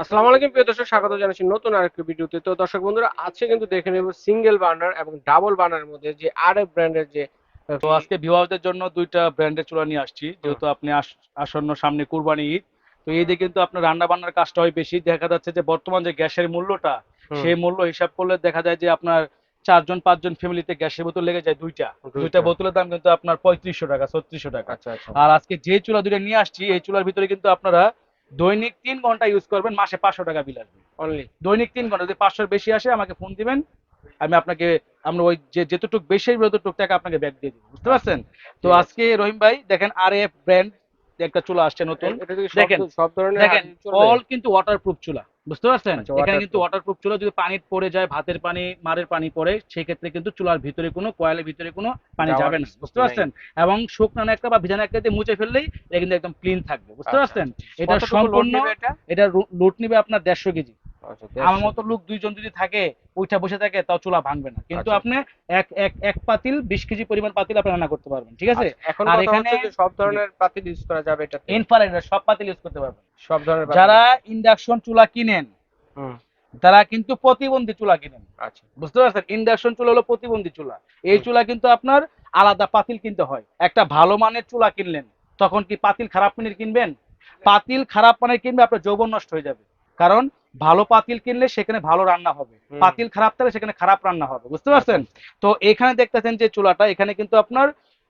আসসালামু আলাইকুম প্রিয় দর্শক স্বাগত জানাচ্ছি নতুন আরেকটি ভিডিওতে। তো দর্শক বন্ধুরা আজকে কিন্তু দেখে নেব সিঙ্গেল বার্নার এবং ডাবল বার্নার মধ্যে যে আর এফ ব্র্যান্ডের যে তো আজকে ভিউয়ারদের জন্য দুইটা ব্র্যান্ডের চুলা নিয়ে আসছি। যেহেতু আপনি আসন্ন সামনে কুরবানি ঈদ তো এই দিকে কিন্তু আপনার রান্না বান্নার কাজটা হয় বেশি। দেখা যাচ্ছে যে বর্তমান যে গ্যাসের মূল্যটা সেই মূল্য হিসাব করলে দেখা যায় যে আপনার চারজন পাঁচজন ফ্যামিলিতে গ্যাসের বোতল লেগে যায় দুইটা। দুইটা। বোতলের দাম কিন্তু আপনার পঁয়ত্রিশশো টাকা ছত্রিশশো টাকা। আচ্ছা আচ্ছা। আর আজকে যে চুলা দুইটা নিয়ে আসছি এই চুলার ভিতরে কিন্তু আপনারা দৈনিক তিন ঘণ্টা ইউজ করবেন মাসে পাঁচশো টাকা বিল আসবে। অনলি দৈনিক তিন ঘণ্টা যদি পাঁচশোর বেশি আসে আমাকে ফোন দিবেন আমি আপনাকে আমরা ওই যে যেতটুক বেশি আসবে ততটুক টাকা আপনাকে ব্যাক দিয়ে দিব। বুঝতে পারছেন? তো আজকে রহিম ভাই দেখেন আর এফ ব্র্যান্ড একটা চুলা আসছে নতুন। দেখেন, সব ধরনের দেখেন? অল কিন্তু ওয়াটারপ্রুফ চুলা। বুঝতে পারছেন? আচ্ছা, এখানে কিন্তু। ওয়াটারপ্রুফ চুলা যদি পানি পড়ে যায় ভাতের পানি মারের পানি পড়ে সেই ক্ষেত্রে কিন্তু চুলার ভিতরে কোনো কয়েলের ভিতরে কোনো পানি যাবে না। বুঝতে পারছেন? এবং শুকনো একটা বা ভিজানো একটা দিয়ে মুছে ফেললেই এটা কিন্তু একদম ক্লিন থাকবে। বুঝতে আচ্ছা, পারছেন? আচ্ছা। এটা সম্পূর্ণ এটা? লুট নিবে আপনার দেড়শো কেজি। আমার মতো লোক দুইজন যদি থাকে উঠা বসে থাকে তাও চুলা ভাঙবে না। কিন্তু আচ্ছা। আপনি এক এক এক পাতিল বিশ কেজি পরিমাণ পাতিল আপনি রান্না করতে পারবেন ঠিক আছে? আচ্ছা, আর এখানে- সব ধরনের পাতিল ইউজ করা যাবে এটা ইনফ্রারেড সব পাতিল ইউজ করতে পারবেন। সব ধরনের যারা ইন্ডাকশন চুলা কিনেন তারা কিন্তু প্রতিবন্ধী চুলা কিনেন। আচ্ছা। বুঝতে পারছেন? ইন্ডাকশন চুলা হলো প্রতিবন্ধী চুলা। এই চুলা কিন্তু আপনার আলাদা পাতিল কিনতে হয়। একটা ভালো মানের চুলা কিনলেন তখন কি পাতিল খারাপ মানের কিনবেন? পাতিল খারাপ মানের কিনবে আপনার যৌবন নষ্ট হয়ে যাবে। কারণ ভালো পাতিল কিনলে সেখানে ভালো রান্না হবে। পাতিল খারাপ থাকলে সেখানে খারাপ রান্না হবে বুঝতে পারছেন? তো এখানে দেখতেছেন যে চুলাটা এখানে কিন্তু আপনার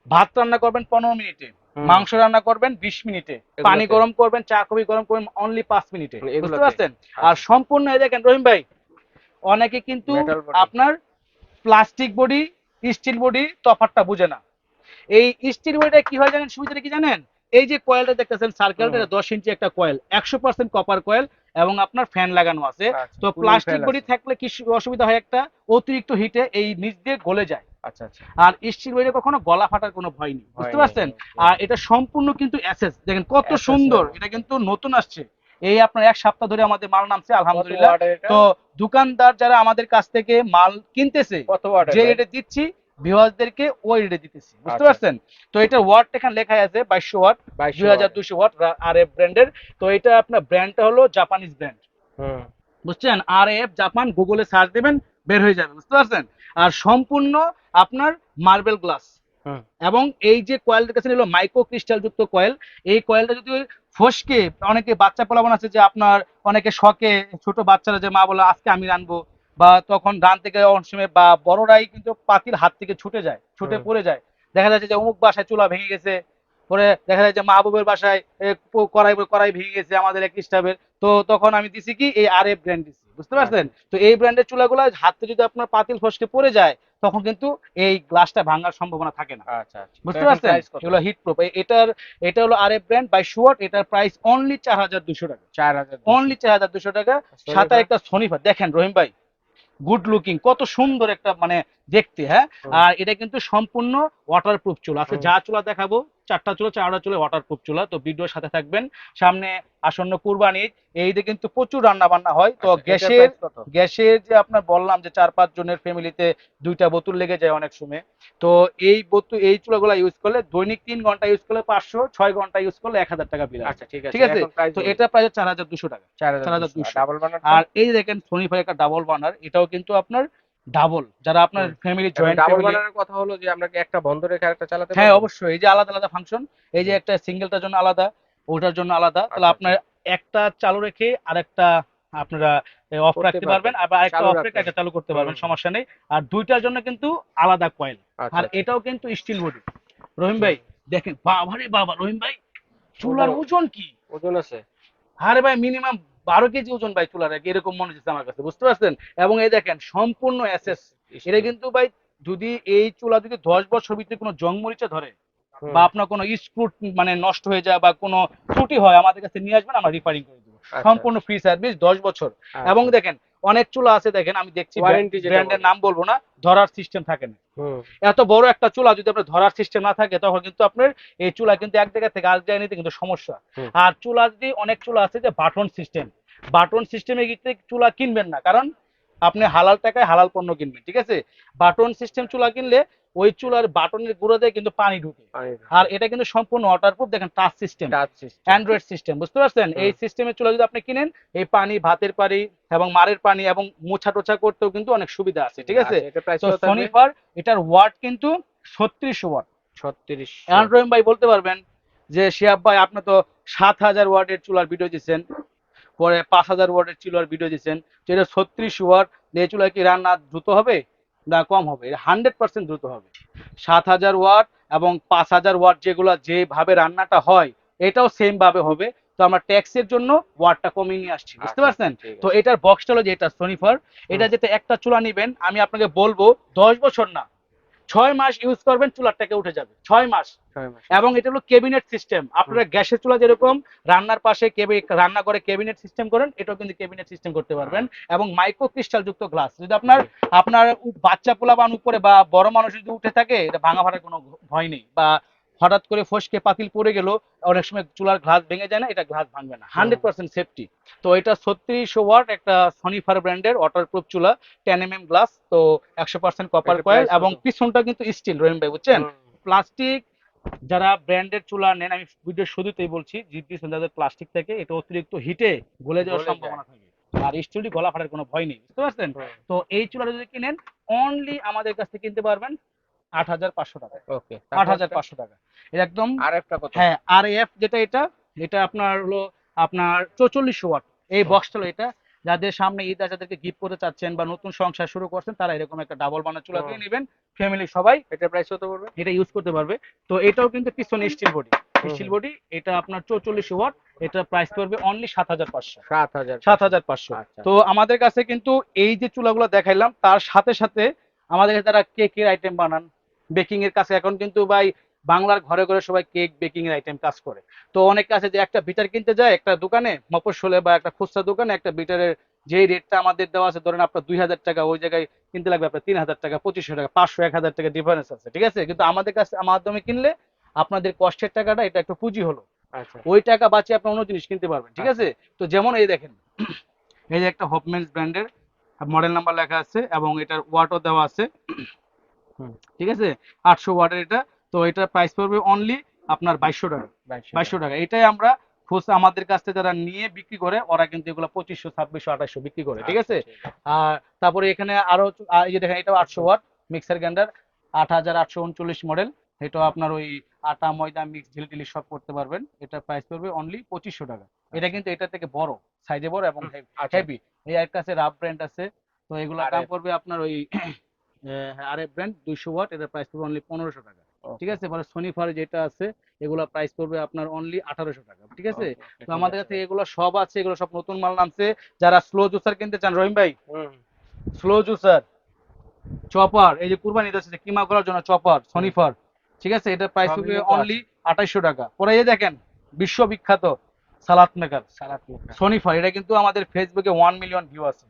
ভাত রান্না করবেন পনেরো মিনিটে মাংস রান্না করবেন বিশ মিনিটে পানি গরম করবেন চা কফি গরম করবেন অনলি পাঁচ মিনিটে মানে বুঝতে পারছেন। আর সম্পূর্ণ এই দেখেন রহিম ভাই অনেকে কিন্তু আপনার প্লাস্টিক বডি স্টিল বডি তফাৎটা বুঝে না। এই স্টিল বডিটা কি হয় জানেন সুবিধাটা কি জানেন? এই যে কয়েলটা দেখতেছেন সার্কেলটা দশ ইঞ্চি একটা কয়েল একশো পার্সেন্ট কপার কয়েল এবং আপনার ফ্যান লাগানো আছে। আচ্ছা, তো প্লাস্টিক বডি থাকলে কি অসুবিধা হয় একটা? অতিরিক্ত হিটে এই নিচ দিয়ে গলে যায়। আচ্ছা আচ্ছা। আর স্টিল বডিতে কখনো গলা ফাটার কোনো ভয় নেই বুঝতে পারছেন? আর এটা সম্পূর্ণ কিন্তু অ্যাসেস দেখেন কত সুন্দর হ্যাঁ। এটা কিন্তু নতুন আসছে। এই আপনার এক সপ্তাহ ধরে আমাদের মাল নামছে আলহামদুলিল্লাহ। তো দোকানদার যারা আমাদের কাছ থেকে মাল কিনতেছে যে রেটে দিচ্ছি ভিউয়ারদেরকে ওই রেটে দিতেছি বুঝতে আচ্ছা। পারছেন? তো এটা ওয়াট এখানে লেখা আছে বাইশশো ওয়াট দুই হাজার দুশো ওয়াট আর এফ ব্র্যান্ডের তো এটা আপনার ব্র্যান্ডটা হলো জাপানিজ ব্র্যান্ড বুঝছেন? আর এফ জাপান গুগলে সার্চ দেবেন বের হয়ে যাবে বুঝতে পারছেন? আর সম্পূর্ণ আপনার মার্বেল গ্লাস এবং এই যে কয়েলটার কাছে নিল মাইক্রো ক্রিস্টাল যুক্ত কয়েল এই কয়েলটা যদি ফসকে অনেকে বাচ্চা পোলাবন আছে যে আপনার অনেকে শখে ছোট বাচ্চারা যে মা বলে আজকে আমি রানবো বা তখন ডান থেকে অনেক সময় বা বড়রাই কিন্তু পাতিল হাত থেকে ছুটে যায় ছুটে পড়ে যায়। দেখা যাচ্ছে যে অমুক বাসায় চুলা ভেঙে গেছে পরে দেখা যায় যে মাহবুবের বাসায় কড়াই কড়াই ভেঙে গেছে আমাদের এক স্টাফের। তো তখন আমি দিছি কি এই আর এফ ব্র্যান্ড দিছি বুঝতে পারছেন? তো এই ব্র্যান্ডের চুলাগুলো হাতে যদি আপনার পাতিল ফসকে পড়ে যায় তখন কিন্তু এই গ্লাসটা ভাঙার সম্ভাবনা থাকে না। আচ্ছা আচ্ছা। বুঝতে পারছেন? এগুলো হিট প্রুফ এটার এটা হলো আর এফ ব্র্যান্ড বাই শুয়ার এটার প্রাইস অনলি চার হাজার দুশো টাকা। চার হাজার অনলি চার হাজার দুশো টাকা। Sony সাথে একটা সনিফার দেখেন রহিম ভাই গুড লুকিং কত সুন্দর একটা মানে দেখতে হ্যাঁ? আর এটা কিন্তু সম্পূর্ণ ওয়াটারপ্রুফ চুলা। আছে হুম। যা চুলা দেখাবো চারটা চুলা চারটা চুলা ওয়াটারপ্রুফ চুলা। তো ভিডিওর সাথে থাকবেন। সামনে আসন্ন কুরবানি ঈদ, এই ঈদে কিন্তু প্রচুর রান্না বান্না হয়। তো আচ্ছা, গ্যাসের গ্যাসের যে আপনার বললাম যে চার পাঁচ জনের ফ্যামিলিতে দুইটা বোতল লেগে যায় অনেক সময়। তো এই বোতল এই চুলাগুলো ইউজ করলে দৈনিক তিন ঘণ্টা ইউজ করলে পাঁচশো ছয় ঘণ্টা ইউজ করলে এক হাজার টাকা বিল আচ্ছা ঠিক আছে। ঠিক আছে? তো এটা প্রায় চার হাজার দুশো টাকা। চার 4200 ডাবল বানার আর এই দেখেন সোনি ফাই একটা ডাবল বানার এটাও কিন্তু আপনার ডাবল যারা আপনার ফ্যামিলি জয়েন্ট ডাবল বানানোর কথা হলো যে আমরা একটা বন্ধ রেখে চালাতে হ্যাঁ অবশ্যই এই যে আলাদা আলাদা ফাংশন এই যে একটা সিঙ্গেলটার জন্য আলাদা ওটার জন্য আলাদা তাহলে আচ্ছা, আপনার একটা চালু রেখে আরেকটা আপনারা অফ রাখতে পারবেন আবার আরেকটা অফ রেখে একটা চালু করতে পারবেন সমস্যা নেই। আর দুইটার জন্য কিন্তু আলাদা কয়েল আচ্ছা, আর আচ্ছা। এটাও কিন্তু স্টিল বডি রহিম ভাই দেখেন বাবা রে বাবা রহিম ভাই চুলার। ওজন কি? ওজন আছে। আরে ভাই মিনিমাম বারো কেজি ওজন ভাই চুলা রাখি এরকম মনে হচ্ছে আমার কাছে বুঝতে পারছেন? এবং এই দেখেন সম্পূর্ণ অ্যাসেস এটা কিন্তু ভাই যদি এই চুলা যদি দশ বছর ভিতরে কোনো জংমরিচা ধরে বা আপনার কোনো স্ক্রুট মানে নষ্ট হয়ে যায় বা কোনো ত্রুটি হয় আমাদের কাছে নিয়ে আসবেন আমরা রিপেয়ারিং করে দেবো। আচ্ছা, সম্পূর্ণ ফ্রি সার্ভিস দশ বছর। আচ্ছা। এবং দেখেন অনেক চুলা আছে দেখেন আমি দেখছি ব্র্যান্ডের নাম বলব না ধরার সিস্টেম থাকে না। এত বড় একটা চুলা যদি আপনার ধরার সিস্টেম না থাকে তখন কিন্তু আপনার এই চুলা কিন্তু এক জায়গা থেকে আরেক জায়গায় নিতে কিন্তু সমস্যা। আর চুলা যদি অনেক চুলা আছে যে বাটন সিস্টেম বাটন সিস্টেমে চুলা কিনবেন না কারণ আপনি হালাল টাকায় হালাল পণ্য কিনবেন ঠিক আছে? বাটন সিস্টেম চুলা কিনলে ওই চুলার বাটনের গুঁড়োতে কিন্তু পানি ঢুকে। আর এটা কিন্তু সম্পূর্ণ ওয়াটারপ্রুফ দেখেন টাচ সিস্টেম অ্যান্ড্রয়েড সিস্টেম বুঝতে পারছেন। এই সিস্টেমের চুলা যদি আপনি কিনেন এই পানি ভাতের পানি এবং মারের পানি এবং মোছা টোছা করতেও কিন্তু অনেক সুবিধা আছে ঠিক আছে? তো এটার ওয়াট কিন্তু ছত্রিশ ওয়াট 36 অ্যান্ড্রয়েড ভাই বলতে পারবেন যে শিয়াব ভাই আপনি তো সাত হাজার ওয়াটের চুলার ভিডিও দিচ্ছেন। পরে পাঁচ হাজার ওয়াটের চুলার ভিডিও দিচ্ছেন তো এটা ছত্রিশ ওয়াট এই চুলায় কি রান্না দ্রুত হবে না কম হবে? হান্ড্রেড পার্সেন্ট দ্রুত হবে। সাত হাজার ওয়াট এবং পাঁচ হাজার ওয়াট যেগুলো যেভাবে রান্নাটা হয় এটাও সেম ভাবে হবে। তো আমরা ট্যাক্সের জন্য ওয়াটটা কমিয়ে নিয়ে আসছি বুঝতে আচ্ছা, পারছেন? তো এটার বক্সটা হলো যে এটা সোনিফার এটা যেটা একটা চুলা নিবেন আমি আপনাকে বলব দশ বছর না ছয় মাস ইউজ করবেন চুলারটাকে উঠে যাবে। ছয় মাস। এবং এটা হলো কেবিনেট সিস্টেম আপনারা গ্যাসের চুলা যেরকম রান্নার পাশে রান্না করে কেবিনেট সিস্টেম করেন এটাও কিন্তু কেবিনেট সিস্টেম করতে পারবেন। এবং মাইক্রো ক্রিস্টাল যুক্ত গ্লাস যদি আপনার আপনার বাচ্চা পোলা বান উপরে বা বড় মানুষ যদি উঠে থাকে এটা ভাঙা ফাটার কোনো ভয় নেই। বা হঠাৎ করে ফসকে পাতিল পড়ে গেল অনেক সময় চুলার গ্লাস ভেঙে যায় না এটা গ্লাস ভাঙবে না। হান্ড্রেড পার্সেন্ট সেফটি তো এটা ছত্রিশ ওয়াট একটা সনিফার ব্র্যান্ডের ওয়াটারপ্রুফ চুলা টেন এম এম গ্লাস তো একশো পার্সেন্ট কপার কয়েল এবং পিছনটা কিন্তু স্টিল রহিম ভাই বুঝছেন? প্লাস্টিক যারা ব্র্যান্ডের চুলা নেন আমি ভিডিও শুরুতেই বলছি জিপি যাদের প্লাস্টিক থেকে এটা অতিরিক্ত হিটে গলে যাওয়ার সম্ভাবনা থাকে। আর স্টিলটি গলা ফাটার কোনো ভয় নেই বুঝতে পারছেন? তো এই চুলাটা যদি কিনেন অনলি আমাদের কাছ থেকে কিনতে পারবেন আট হাজার পাঁচশো টাকা। ওকে আট হাজার পাঁচশো টাকা। এটা একদম আর একটা কত? হ্যাঁ আর এফ যেটা এটা এটা আপনার হলো আপনার চৌচল্লিশ ওয়াট। এই বক্সটা হলো এটা। যাদের সামনে ঈদ আছে যাদেরকে গিফট করতে চাচ্ছেন বা নতুন সংসার শুরু করছেন তারা এরকম একটা ডাবল বানা চুলা। কিনে নেবেন। ফ্যামিলি সবাই এটা প্রাইস কত পড়বে? এটা ইউজ করতে পারবে। তো এটাও কিন্তু পিছনে স্টিল বডি। স্টিল বডি এটা আপনার চৌচল্লিশ ওয়াট। এটা প্রাইস পড়বে অনলি সাত হাজার পাঁচশো। 7000 সাত হাজার পাঁচশো। আচ্ছা। তো আমাদের কাছে কিন্তু এই যে চুলাগুলো দেখাইলাম তার সাথে সাথে আমাদের তারা কেকের আইটেম বানান? বেকিং এর কাছে এখন কিন্তু ভাই বাংলার ঘরে ঘরে সবাই কেক বেকিং এর আইটেম কাজ করে। তো অনেক কাছে যে একটা বিটার কিনতে যায় একটা দোকানে মফস্বলে বা একটা খুচরা দোকানে একটা বিটারের যে রেটটা আমাদের দেওয়া আছে ধরেন আপনার দুই হাজার টাকা ওই জায়গায় কিনতে লাগবে আপনার তিন হাজার টাকা পঁচিশশো টাকা পাঁচশো এক হাজার টাকা ডিফারেন্স আছে ঠিক আছে? কিন্তু আমাদের কাছে মাধ্যমে কিনলে আপনাদের কষ্টের টাকাটা এটা একটু পুঁজি হলো। আচ্ছা। ওই টাকা বাঁচিয়ে আপনি অন্য জিনিস কিনতে পারবেন ঠিক আচ্ছা। আছে তো যেমন এই দেখেন এই যে একটা হপমেন্স ব্র্যান্ডের মডেল নাম্বার লেখা আছে এবং এটার ওয়াটও দেওয়া আছে। ঠিক আছে? আটশো ওয়াটের এটা। তো এটা প্রাইস পড়বে অনলি আপনার বাইশশো টাকা। 2200 বাইশশো টাকা। এটাই আমরা খুচরা আমাদের কাছ থেকে যারা নিয়ে বিক্রি করে ওরা কিন্তু এগুলো পঁচিশশো ছাব্বিশশো আঠাশশো বিক্রি করে ঠিক আছে? আচ্ছা, আর তারপরে এখানে আরও এই যে দেখেন এটাও আটশো ওয়াট মিক্সার গ্রাইন্ডার আট হাজার আটশো উনচল্লিশ মডেল এটাও আপনার ওই আটা ময়দা মিক্স ঝিলটিলি সব করতে পারবেন। এটা প্রাইস পড়বে অনলি পঁচিশশো টাকা। এটা কিন্তু এটা থেকে বড় সাইজে বড় এবং আচ্ছা। হেভি এই একটা আছে রাফ ব্র্যান্ড আছে। তো এগুলো দাম পড়বে আপনার ওই আর এফ ব্র্যান্ড দুইশো ওয়াট এটার প্রাইস পড়বে অনলি পনেরোশো টাকা। ঠিক আছে? পরে সোনিফার যেটা আছে এগুলো প্রাইস পড়বে আপনার অনলি আঠারোশো টাকা ঠিক আছে? তো আমাদের কাছে এগুলো সব আছে এগুলো সব নতুন মাল নামছে। যারা স্লো জুসার কিনতে চান রহিম ভাই স্লো জুসার চপার এই যে কুরবানি ঈদ আছে কিমা করার জন্য চপার সনিফার ঠিক আছে? এটা প্রাইস পড়বে অনলি আঠাইশশো টাকা। পরে এই দেখেন বিশ্ববিখ্যাত সালাদ মেকার সালাদ মেকার সনিফার এটা কিন্তু আমাদের ফেসবুকে ওয়ান মিলিয়ন ভিউ আছে।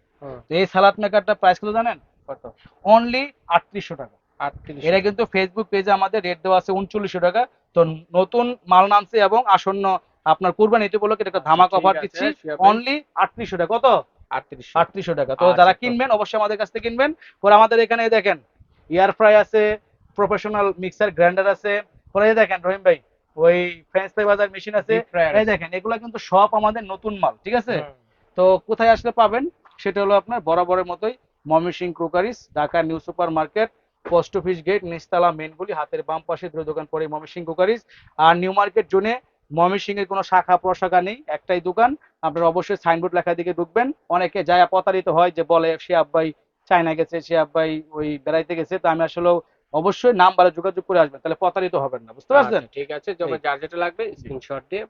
তো এই সালাদ মেকারটা প্রাইস কত জানেন? কত? অনলি আটত্রিশশো টাকা। 38 কিন্তু ফেসবুক পেজে আমাদের রেট দেওয়া আছে উনচল্লিশশো টাকা। তো নতুন মাল নামছে এবং আসন্ন আপনার কুরবানি ঈদ উপলক্ষে একটা ধামাক অফার দিচ্ছি। অনলি আটত্রিশশো টাকা কত? আটত্রিশশো। টাকা। তো আচ্ছা, যারা কিনবেন অবশ্যই আমাদের কাছ থেকে কিনবেন। পরে আমাদের এখানে দেখেন এয়ার ফ্রাই আছে প্রফেশনাল মিক্সার গ্রাইন্ডার আছে। পরে দেখেন রহিম ভাই ওই ফ্রেঞ্চ ফ্রাই বাজার মেশিন আছে। এই দেখেন এগুলা কিন্তু সব আমাদের নতুন মাল ঠিক আছে? তো কোথায় আসলে পাবেন? সেটা হলো আপনার বরাবরের মতোই Mymensingh crockeries Dhaka new super market post office gate নিচতলা মেনগুলি হাতের বাম পাশে দুটো দোকান পরে ময়মনসিং ক্রোকারিস আর নিউ মার্কেট জোনে এর কোনো শাখা প্রশাখা নেই একটাই দোকান। আপনারা অবশ্যই সাইনবোর্ড লেখা দিকে ঢুকবেন। অনেকে যায় প্রতারিত হয় যে বলে সে আব্বাই চায়না গেছে সে আব্বাই ওই বেড়াইতে গেছে। তো আমি আসলে অবশ্যই নাম্বারে যোগাযোগ করে আসবেন তাহলে প্রতারিত হবেন না বুঝতে পারছেন? আচ্ছা, ঠিক আছে যার যেটা লাগবে স্ক্রিনশট দিয়ে